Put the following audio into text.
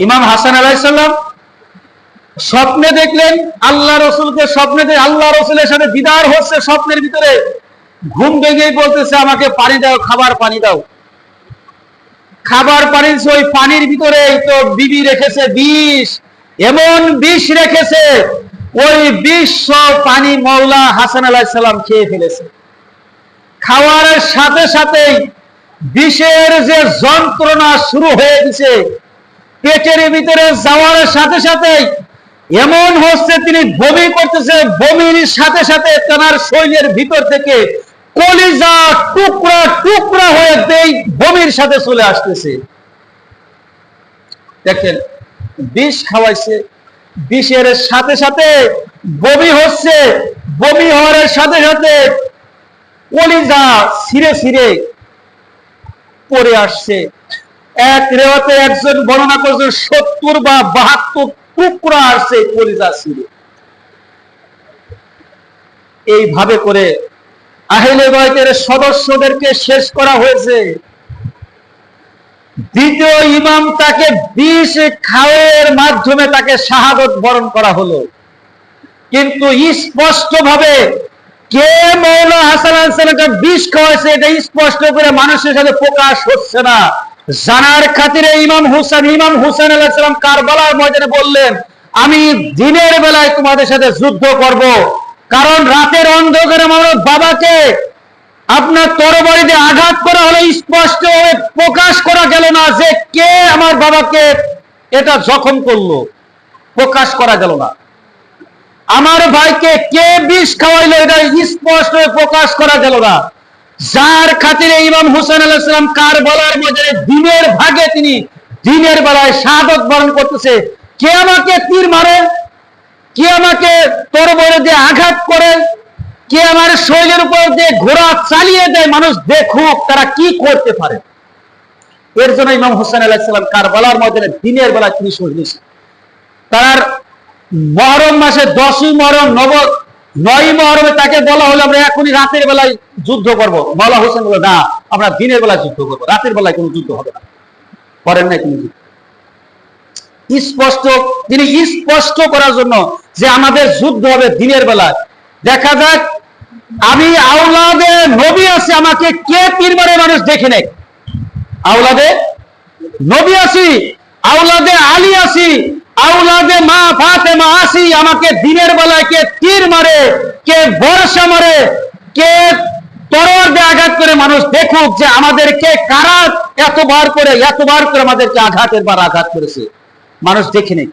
ইমাম হাসান আলাইসাল্লাম স্বপ্নে দেখলেন আল্লাহ রসুলকে স্বপ্নে আল্লাহ রসুলের সাথে দিদার হচ্ছে স্বপ্নের ভিতরে। ঘুম ভেঙেই বলতেছে, আমাকে পানি দাও, খাবার পানি দাও। খাবার পানি ওই পানির ভিতরে তো বিবি রেখেছে, বিষ। এমন বিষ রেখেছে, ওই বিষ পানি মৌলা হাসান আলাহ সাল্লাম খেয়ে ফেলেছে। খাওয়ার সাথে সাথেই বিষের যে যন্ত্রণা শুরু হয়ে গেছে পেটের ভিতরে যাওয়ার সাথে সাথেই এমন হচ্ছে তিনি বমি করতেছে, বমির সাথে সাথে তেনার শরীরের ভিতর থেকে কলিজা টুকরা টুকরা হয়ে এই বমির সাথে চলে আসতেছে। দেখেন, বিষ খাওয়াইছে, বিষের সাথে সাথে বমি হচ্ছে, বমি হওয়ার সাথে সাথে কলিজা ছিঁড়ে ছিঁড়ে পড়ে আসছে। এক রেওয়াতে একজন বর্ণনা করছে, সত্তর বা বাহাত্তর টুকরা আসছে কলিজা ছিঁড়ে এইভাবে করে আহলে বাইতের সদস্যদেরকে শেষ করা হয়েছে। দ্বিতীয় ইমাম তাকে বিষ খাওয়ের মাধ্যমে তাকে শাহাদত বরণ করা হলো। কিন্তু স্পষ্ট ভাবে কে মৌলা হাসান হাসানকে বিষ খাওয়াইছে, এটা স্পষ্ট করে মানুষের সাথে প্রকাশ হচ্ছে না। জানার খাতিরে ইমাম হুসেন ইমাম হুসেন আলাইসালাম কারবালার ময়দানে বললেন, আমি দিনের বেলায় তোমাদের সাথে যুদ্ধ করব। কারণ রাতের অন্ধকারে আমার বাবাকে আপনার তরবারিতে আঘাত করা হলে স্পষ্ট হয়ে প্রকাশ করা গেল না যে কে আমার বাবাকে এটা জখম করল। প্রকাশ করা গেল না। আমার ভাইকে কে বিষ খাওয়াইলো এটা স্পষ্ট হয়ে প্রকাশ করা গেল না। যার খাতিরে ইমাম হুসেন আলাইসালাম কার বলার মধ্যে দিনের ভাগে তিনি দিনের বেলায় শাহাদত বরণ করতেছে। কে আমাকে তীর মারে? কে আমাকে তরবরে দিয়ে আঘাত করে? কে আমার শরীরের উপর দিয়ে ঘোড়া চালিয়ে দেয়? মানুষ দেখুক তারা কি করতে পারে। এর জন্য ইমাম হোসেন আলাহিসাম কার বলার ময়দানে দিনের বেলা তিনি শহীদ তার মহরম মাসে দশই মহরম নব নয় তাকে বলা হলো, আমরা এখনই রাতের বেলায় যুদ্ধ করব। মৌলা হোসেন বলে, না, আমরা দিনের বেলায় যুদ্ধ করব। রাতের বেলায় কোনো যুদ্ধ হবে না। করেন নাই কোনো যুদ্ধ। স্পষ্ট, তিনি স্পষ্ট করার জন্য যে আমাদের যুদ্ধ হবে দিনের বেলায়। দেখা যাক, আমি আওলাদে নবী আছে, আমাকে কে মারে মানুষ দেখে নেই আওলাদে নবী আছি, আওলাদে আলী আছি আওলাদে মা ফাতেমা আসি আমাকে দিনের বেলায় কে তীর মারে, কে বর্ষা মারে, কে তরোয়ার দিয়ে আঘাত করে মানুষ দেখুক যে আমাদেরকে কারা এতবার করে এতবার করে আমাদেরকে আঘাতের বার আঘাত করেছে। মানুষ দেখে নেই।